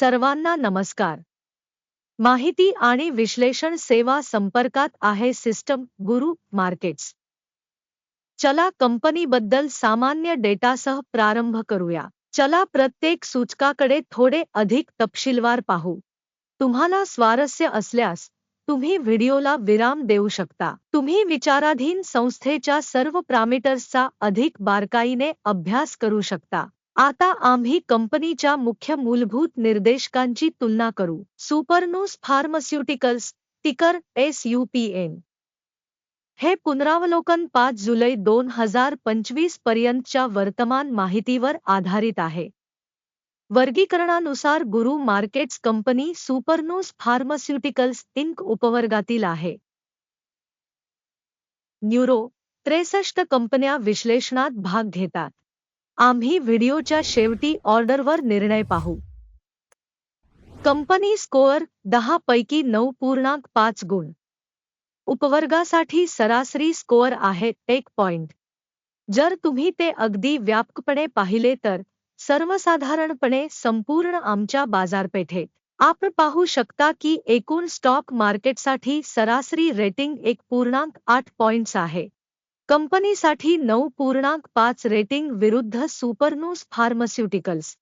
सर्वांना नमस्कार. माहिती आणि विश्लेषण सेवा संपर्कात आहे सिस्टम गुरु मार्केट्स. चला कंपनीबद्दल सामान्य डेटासह प्रारंभ करूया. चला प्रत्येक सूचकाकडे थोडे अधिक तपशीलवार पाहू. तुम्हाला स्वारस्य असल्यास, तुम्ही व्हिडिओला विराम देऊ शकता. तुम्ही विचाराधीन संस्थेच्या सर्व पॅरामीटर्सचा अधिक बारकाईने अभ्यास करू शकता. आता आम्ही कंपनीच्या मुख्य मूलभूत निर्देशकांची तुलना करू. Supernus pharmaceuticals ticker S U P N हे पुनरावलोकन पाच जुलै दोन हजार पंचवीस पर्यंतच्या वर्तमान माहितीवर आधारित आहे. वर्गीकरणानुसार Guru markets company Supernus pharmaceuticals Inc उपवर्गातील आहे. न्यूरो त्रेसष्ट कंपन्या विश्लेषणात भाग घेतात. आम्ही व्हिडिओच्या शेवटी ऑर्डरवर निर्णय पाहू. कंपनी स्कोअर दहा पैकी नऊ पूर्णांक पाच गुण. उपवर्गासाठी सरासरी स्कोअर आहे एक पॉइंट. जर तुम्ही ते अगदी व्यापकपणे पाहिले तर सर्वसाधारणपणे संपूर्ण आमच्या बाजारपेठेत. आपण पाहू शकता की एकूण स्टॉक मार्केटसाठी सरासरी रेटिंग एक पूर्णांक आठ पॉइंट्स आहे. कंपनीसाठी नऊ पूर्णांक पाच रेटिंग विरुद्ध सुपरनोस फार्मास्युटिकल्स.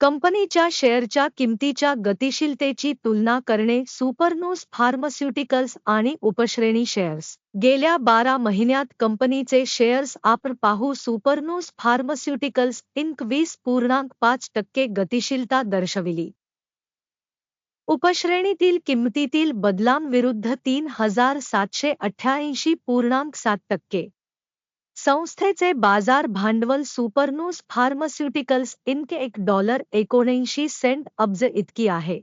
कंपनीच्या शेअरच्या किमतीच्या गतिशीलतेची तुलना करणे सुपरनोस फार्मास्युटिकल्स आणि उपश्रेणी शेअर्स. गेल्या बारा महिन्यात कंपनीचे शेअर्स आपण पाहू सुपरनोस फार्मास्युटिकल्स इंक वीस पूर्णांक पाच टक्के गतिशीलता दर्शविली. उपश्रेणीतील किंमतीतील बदलांविरुद्ध तीन हजार सातशे अठ्ठ्याऐंशी पूर्णांक सात टक्के. संस्थेचे बाजार भांडवल सुपरनोस फार्मास्युटिकल्स इनके एक डॉलर एकोणऐंशी सेंट अब्ज इतकी आहे.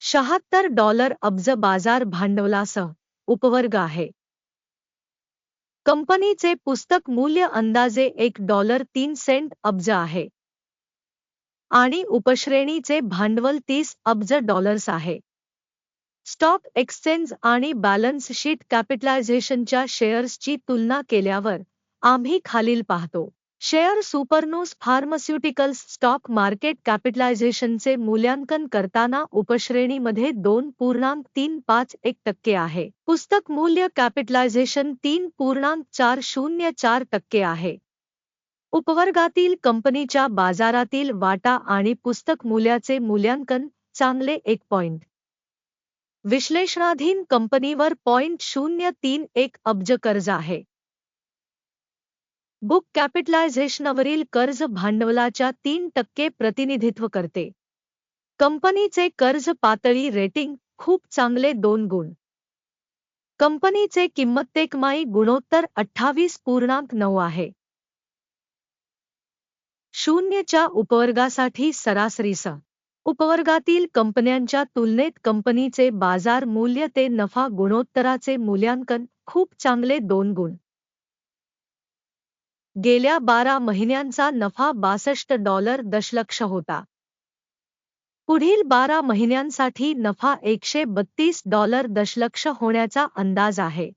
शहात्तर डॉलर अब्ज बाजार भांडवलासह उपवर्ग आहे. कंपनीचे पुस्तक मूल्य अंदाजे एक डॉलर तीन सेंट अब्ज आहे. आणि उपश्रेणीचे भांडवल तीस अब्ज डॉलर्स आहे. स्टॉक एक्सचेंज आणि बॅलन्स शीट कॅपिटलायझेशनच्या शेअर्सची तुलना केल्यावर आम्ही खालील पाहतो. Share Supernus pharmaceuticals stock market कॅपिटलायझेशनचे मूल्यांकन करताना उपश्रेणीमध्ये दोन पूर्णांक तीन पाच एक टक्के आहे. पुस्तक मूल्य कॅपिटलायझेशन तीन पूर्णांक चार शून्य चार टक्के आहे. उपवर्गातील कंपनीच्या बाजारातील वाटा आणि पुस्तक मूल्याचे मूल्यांकन चांगले एक पॉइंट विश्लेषणाधीन कंपनीवर पॉइंट शून्य तीन एक अब्ज कर्ज आहे. बुक कॅपिटलायझेशनवरील कर्ज भांडवलाच्या तीन टक्के प्रतिनिधित्व करते. कंपनीचे कर्ज पातळी रेटिंग खूप चांगले दोन गुण. कंपनीचे किंमतेकमाई गुणोत्तर अठ्ठावीस पूर्णांक नऊ आहे. शून्यच्या उपवर्गासाठी सरासरीसह उपवर्गातील कंपन्यांच्या तुलनेत कंपनीचे बाजार मूल्य ते नफा गुणोत्तराचे मूल्यांकन खूप चांगले दोन गुण. गेल्या बारा महिन्यांचा नफा बासष्ट डॉलर दशलक्ष होता. पुढील बारा महिन्यांसाठी नफा एकशे बत्तीस डॉलर दशलक्ष होण्याचा अंदाज आहे.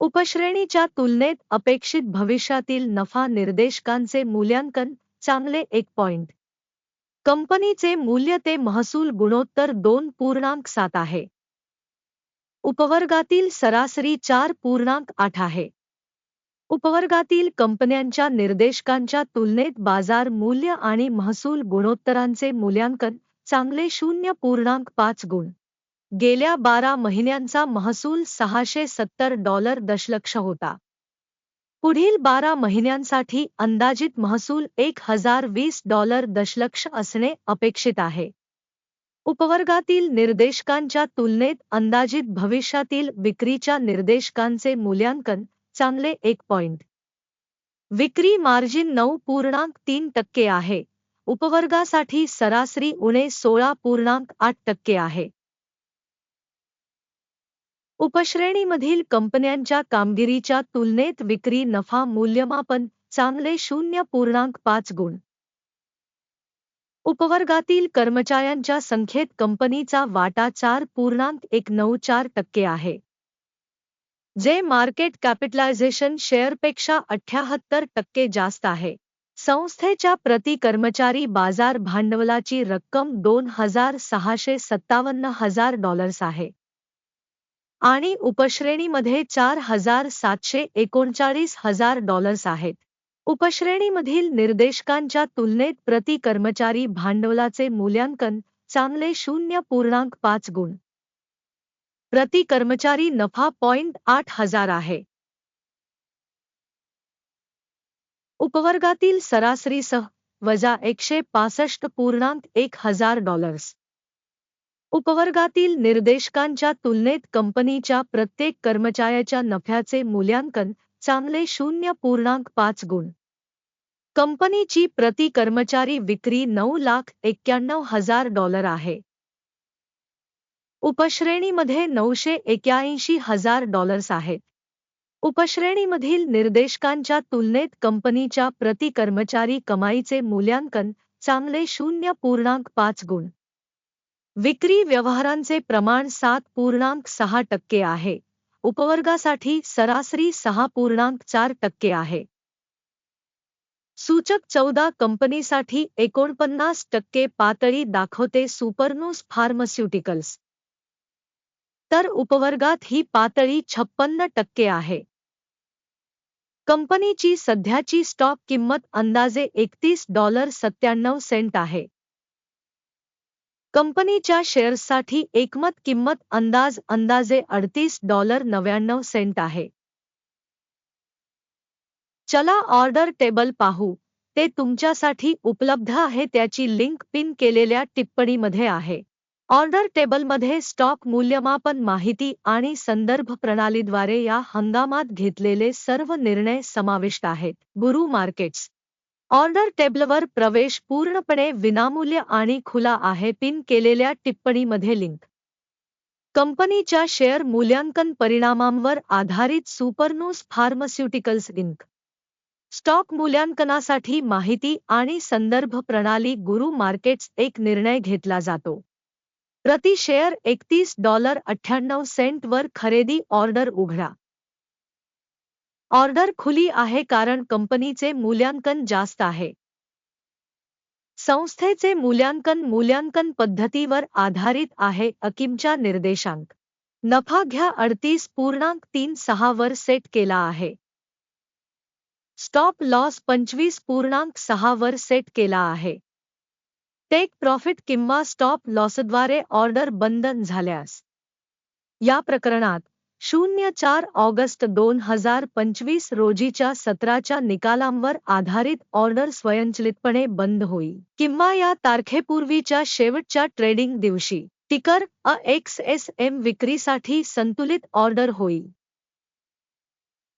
उपश्रेणीच्या तुलनेत अपेक्षित भविष्यातील नफा निर्देशकांचे मूल्यांकन चांगले एक पॉइंट कंपनीचे मूल्य ते महसूल गुणोत्तर दोन पूर्णांक सात आहे. उपवर्गातील सरासरी चार पूर्णांक आठ आहे. उपवर्गातील कंपन्यांच्या निर्देशकांच्या तुलनेत बाजार मूल्य आणि महसूल गुणोत्तरांचे मूल्यांकन चांगले शून्य पूर्णांक पाच गुण. गेल्या बारा महिन्यांचा महसूल सहाशे सत्तर डॉलर दशलक्ष होता. पुढील बारा महिन्यांसाठी अंदाजित महसूल एक हज़ार वीस डॉलर दशलक्ष असणे अपेक्षित आहे. उपवर्गातील निर्देशकांच्या तुलनेत अंदाजित भविष्यातील विक्रीच्या निर्देशकांचे मूल्यांकन चांगले एक पॉइंट. विक्री मार्जिन नऊ पूर्णांक तीन टक्के आहे. उपवर्गासाठी सरासरी उणे सोळा पूर्णांक आठ टक्के आहे. उपश्रेणीमधील कंपन्यांच्या कामगिरीच्या तुलनेत विक्री नफा मूल्यमापन चांगले शून्य पूर्णांक पाच गुण. उपवर्गातील कर्मचाऱ्यांच्या संख्येत कंपनीचा वाटा चार पूर्णांक एक नऊ चार टक्के आहे. जे मार्केट कॅपिटलायझेशन शेअरपेक्षा अठ्याहत्तर टक्के जास्त आहे. संस्थेच्या प्रति कर्मचारी बाजार भांडवलाची रक्कम दोन हजार सहाशे सत्तावन्न हजार डॉलर्स आहे. आणि उपश्रेणीमध्ये चार हजार सातशे एकोणचाळीस हजार डॉलर्स आहेत. उपश्रेणीमधील निर्देशकांच्या तुलनेत प्रति कर्मचारी भांडवलाचे मूल्यांकन चांगले शून्य पूर्णांक पाच गुण. प्रति कर्मचारी नफा पॉइंट आठ हजार आहे. उपवर्गातील सरासरीसह वजा एकशे पासष्ट पूर्णांक एक हजार डॉलर्स उपवर्गातील निर्देशकांच्या तुलनेत कंपनीच्या प्रत्येक कर्मचाऱ्याच्या नफ्याचे मूल्यांकन चांगले शून्य पूर्णांक पाच गुण. कंपनीची प्रति कर्मचारी विक्री नऊ लाख एक्क्याण्णव हजार डॉलर आहे. उपश्रेणीमध्ये नऊशे एक्याऐंशी हजार डॉलर्स आहेत. उपश्रेणीमधील निर्देशकांच्या तुलनेत कंपनीच्या प्रति कर्मचारी कमाईचे मूल्यांकन चांगले शून्य पूर्णांक पाच गुण. विक्री व्यवहारांचे प्रमाण सात पूर्णांक सहा टक्के आहे. उपवर्गासाठी सरासरी सहा पूर्णांक चार टक्के आहे. सूचक चौदा कंपनीसाठी एकोणपन्नास टक्के पातळी दाखवते सुपरनोस फार्मास्युटिकल्स. तर उपवर्गात ही पातळी छप्पन्न टक्के आहे. कंपनीची सध्याची स्टॉक किंमत अंदाजे एकतीस डॉलर सत्त्याण्णव सेंट आहे. कंपनीच्या शेअर्ससाठी एकमत किंमत अंदाज अंदाजे अडतीस डॉलर नव्याण्णव सेंट आहे. चला ऑर्डर टेबल पाहू. ते तुमच्यासाठी उपलब्ध आहे त्याची लिंक पिन केलेल्या टिप्पणीमध्ये आहे. ऑर्डर टेबलमध्ये स्टॉक मूल्यमापन माहिती आणि संदर्भ प्रणालीद्वारे या हंगामात घेतलेले सर्व निर्णय समाविष्ट आहेत. गुरु मार्केट्स ऑर्डर टेबलवर प्रवेश पूर्णपणे विनामूल्य आणि खुला आहे. पिन केलेल्या टिप्पणीमध्ये लिंक कंपनीच्या शेअर मूल्यांकन परिणामांवर आधारित सुपरनोस फार्मास्युटिकल्स लिंक स्टॉक मूल्यांकनासाठी माहिती आणि संदर्भ प्रणाली गुरु मार्केट्स एक निर्णय घेतला जातो. प्रति शेअर एकतीस डॉलर अठ्ठ्याण्णव सेंटवर खरेदी ऑर्डर उघडा. ऑर्डर खुली आहे कारण कंपनीचे मूल्यांकन जास्त आहे. संस्थेचे मूल्यांकन मूल्यांकन पद्धतीवर आधारित आहे अकिमच्या निर्देशांक. नफा घ्या अडतीस पूर्णांक तीन सहा वर सेट केला आहे. स्टॉप लॉस पंचवीस पूर्णांक सहा वर सेट केला आहे. टेक प्रॉफिट किंवा स्टॉप लॉसद्वारे ऑर्डर बंधन झाल्यास. या प्रकरणात शून्य चार ऑगस्ट दोन हजार पंचवीस रोजीच्या सत्राच्या निकालांवर आधारित ऑर्डर स्वयंचलितपणे बंद होईल किंवा या तारखेपूर्वीच्या शेवटच्या ट्रेडिंग दिवशी टिकर अ एक्स एस एम विक्रीसाठी संतुलित ऑर्डर होईल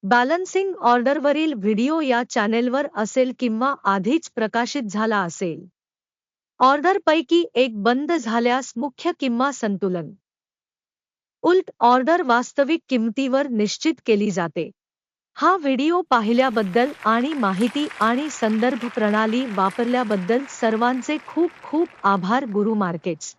बॅलन्सिंग ऑर्डरवरील व्हिडिओ या चॅनेलवर असेल किंवा आधीच प्रकाशित झाला असेल. ऑर्डरपैकी एक बंद झाल्यास मुख्य किंवा संतुलन. उलट ऑर्डर वास्तविक किंमतीवर निश्चित केली जाते. हा व्हिडिओ पाहिल्याबद्दल आणि माहिती आणि संदर्भ प्रणाली वापरल्याबद्दल सर्वांचे खूप खूप आभार गुरु मार्केट्स